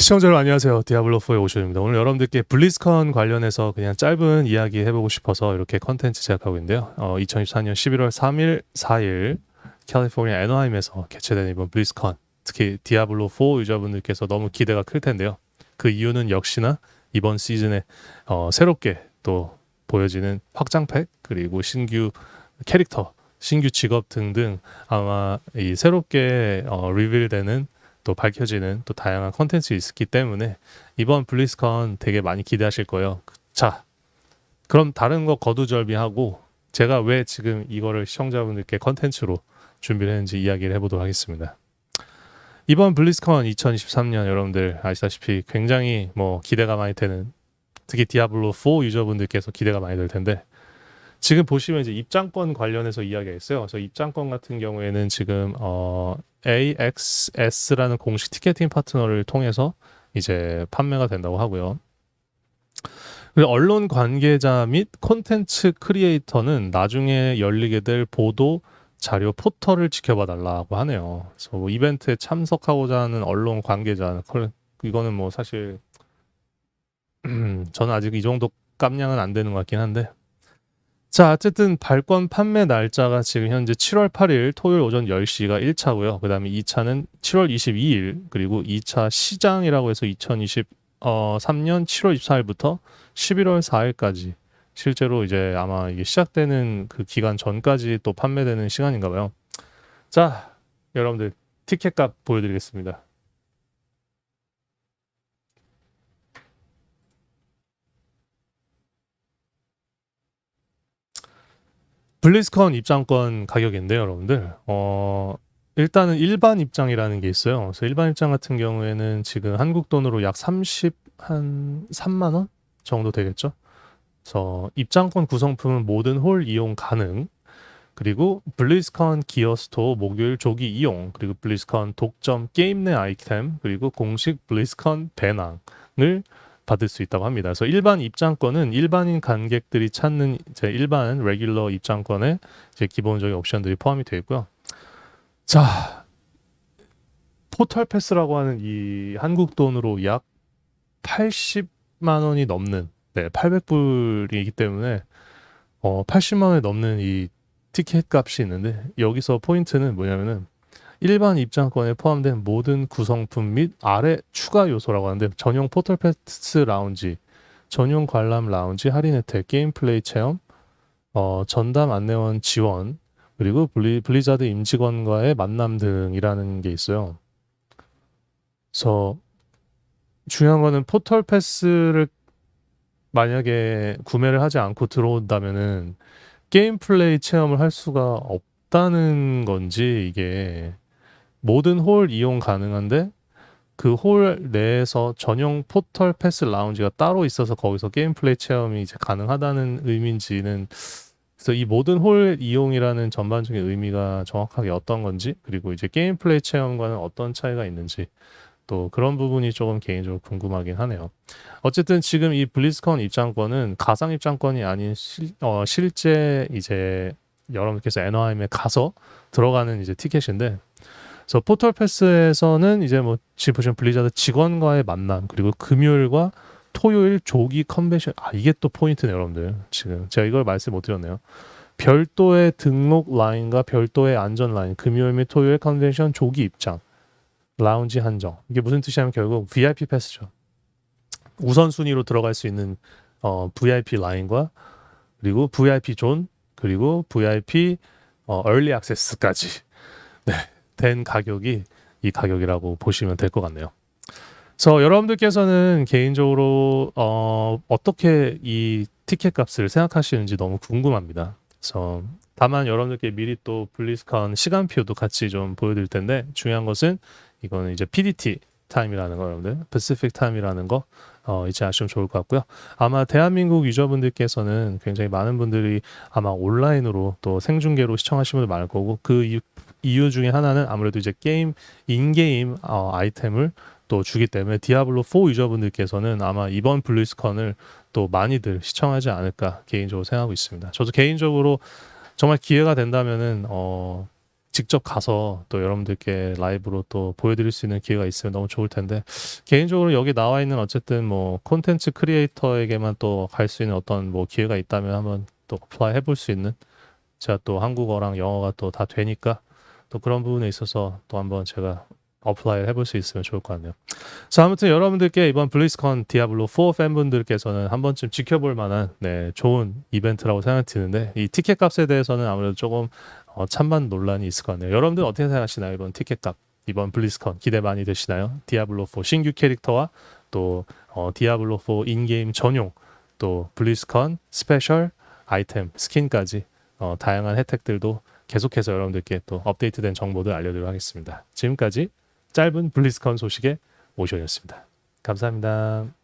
시청자 여러분 안녕하세요. 디아블로4의 오션입니다. 오늘 여러분들께 블리스컨 관련해서 그냥 짧은 이야기 해보고 싶어서 이렇게 컨텐츠 제작하고 있는데요. 어, 2024년 11월 3일, 4일 캘리포니아 애너하임에서 개최된 이번 블리스컨 특히 디아블로4 유저분들께서 너무 기대가 클 텐데요. 그 이유는 역시나 이번 시즌에 어, 새롭게 또 보여지는 확장팩 그리고 신규 캐릭터, 신규 직업 등등 아마 이 새롭게 어, 리빌되는 또 밝혀지는 또 다양한 컨텐츠 있기 때문에 이번 블리스컨 되게 많이 기대하실 거예요. 자, 그럼 다른 거 거두절미하고 제가 왜 지금 이거를 시청자분들께 컨텐츠로 준비를 했는지 이야기를 해보도록 하겠습니다. 이번 블리스컨 2023년 여러분들 아시다시피 굉장히 뭐 기대가 많이 되는 특히 디아블로 4 유저분들께서 기대가 많이 될 텐데 지금 보시면 이제 입장권 관련해서 이야기가 있어요. 그래서 입장권 같은 경우에는 지금 어 AXS라는 공식 티켓팅 파트너를 통해서 이제 판매가 된다고 하고요. 언론 관계자 및 콘텐츠 크리에이터는 나중에 열리게 될 보도 자료 포털을 지켜봐 달라고 하네요. 그래서 뭐 이벤트에 참석하고자 하는 언론 관계자 이거는 뭐 사실 저는 아직 이 정도 깜냥은 안 되는 것 같긴 한데 자, 어쨌든 발권 판매 날짜가 지금 현재 7월 8일 토요일 오전 10시가 1차고요. 그다음에 2차는 7월 22일 그리고 2차 시장이라고 해서 2023년 7월 24일부터 11월 4일까지 실제로 이제 아마 이게 시작되는 그 기간 전까지 또 판매되는 시간인가 봐요. 자, 여러분들 티켓 값 보여드리겠습니다. 블리스컨 입장권 가격인데요, 여러분들. 어, 일단은 일반 입장이라는 게 있어요. 그래서 일반 입장 같은 경우에는 지금 한국 돈으로 약 30, 한 3만 원 정도 되겠죠. 그래서 입장권 구성품은 모든 홀 이용 가능. 그리고 블리스컨 기어 스토어 목요일 조기 이용, 그리고 블리스컨 독점 게임 내 아이템, 그리고 공식 블리스컨 배낭을 받을 수 있다고 합니다. 그래서 일반 입장권은 일반인 관객들이 찾는 이제 일반 레귤러 입장권에 이제 기본적인 옵션들이 포함이 되어 있고요. 자, 포털 패스라고 하는 이 한국 돈으로 약 80만 원이 넘는 네, 800불이기 때문에 어, 80만 원이 넘는 이 티켓 값이 있는데 여기서 포인트는 뭐냐면은 일반 입장권에 포함된 모든 구성품 및 아래 추가 요소라고 하는데 전용 포털 패스 라운지, 전용 관람 라운지 할인 혜택, 게임 플레이 체험, 어, 전담 안내원 지원, 그리고 블리, 블리자드 임직원과의 만남 등이라는 게 있어요. 그래서 중요한 거는 포털 패스를 만약에 구매를 하지 않고 들어온다면은 게임 플레이 체험을 할 수가 없다는 건지 이게 모든 홀 이용 가능한데 그 홀 내에서 전용 포털 패스 라운지가 따로 있어서 거기서 게임 플레이 체험이 이제 가능하다는 의미인지는 그래서 이 모든 홀 이용이라는 전반적인 의미가 정확하게 어떤 건지 그리고 이제 게임 플레이 체험과는 어떤 차이가 있는지 또 그런 부분이 조금 개인적으로 궁금하긴 하네요. 어쨌든 지금 이 블리스컨 입장권은 가상 입장권이 아닌 실, 어, 실제 이제 여러분께서 애너하임에 가서 들어가는 이제 티켓인데 그래서 포털 패스에서는 이제 뭐 지금 보시면 블리자드 직원과의 만남 그리고 금요일과 토요일 조기 컨벤션. 아 이게 또 포인트네요 여러분들. 지금 제가 이걸 말씀 못 드렸네요. 별도의 등록 라인과 별도의 안전 라인 금요일 및 토요일 컨벤션 조기 입장 라운지 한정. 이게 무슨 뜻이냐면 결국 VIP 패스죠. 우선순위로 들어갈 수 있는 어, VIP 라인과 그리고 VIP 존 그리고 VIP 어, 얼리 액세스까지. 네. 된 가격이 이 가격이라고 보시면 될 것 같네요. 그래서 여러분들께서는 개인적으로 어, 어떻게 이 티켓 값을 생각하시는지 너무 궁금합니다. 그래서 다만 여러분들께 미리 또 블리스컨 시간표도 같이 좀 보여드릴 텐데 중요한 것은 이거는 이제 PDT 타임이라는 거 여러분들 Pacific 타임이라는 거 어, 이제 아시면 좋을 것 같고요. 아마 대한민국 유저분들께서는 굉장히 많은 분들이 아마 온라인으로 또 생중계로 시청하시는 분들 많을 거고 그 이유, 중에 하나는 아무래도 이제 게임 인게임 어, 아이템을 또 주기 때문에 디아블로 4 유저분들께서는 아마 이번 블리스컨을 또 많이들 시청하지 않을까 개인적으로 생각하고 있습니다. 저도 개인적으로 정말 기회가 된다면은 어 직접 가서 또 여러분들께 라이브로 또 보여드릴 수 있는 기회가 있으면 너무 좋을 텐데 개인적으로 여기 나와 있는 어쨌든 뭐 콘텐츠 크리에이터에게만 또 갈 수 있는 어떤 뭐 기회가 있다면 한번 또 어플라이 해볼 수 있는 제가 또 한국어랑 영어가 또 다 되니까 또 그런 부분에 있어서 또 한번 제가 어플라이 해볼 수 있으면 좋을 것 같네요. 자 아무튼 여러분들께 이번 블리스컨 디아블로 4 팬분들께서는 한 번쯤 지켜볼 만한 네, 좋은 이벤트라고 생각이 드는데 이 티켓 값에 대해서는 아무래도 조금 어, 찬반 논란이 있을 것 같네요. 여러분들 어떻게 생각하시나요? 이번 티켓 값 이번 블리스컨 기대 많이 되시나요? 디아블로 4 신규 캐릭터와 또 어, 디아블로 4 인게임 전용 또 블리스컨 스페셜 아이템 스킨까지 어, 다양한 혜택들도 계속해서 여러분들께 또 업데이트된 정보들 알려드리도록 하겠습니다. 지금까지 짧은 블리스컨 소식의 오션이었습니다. 감사합니다.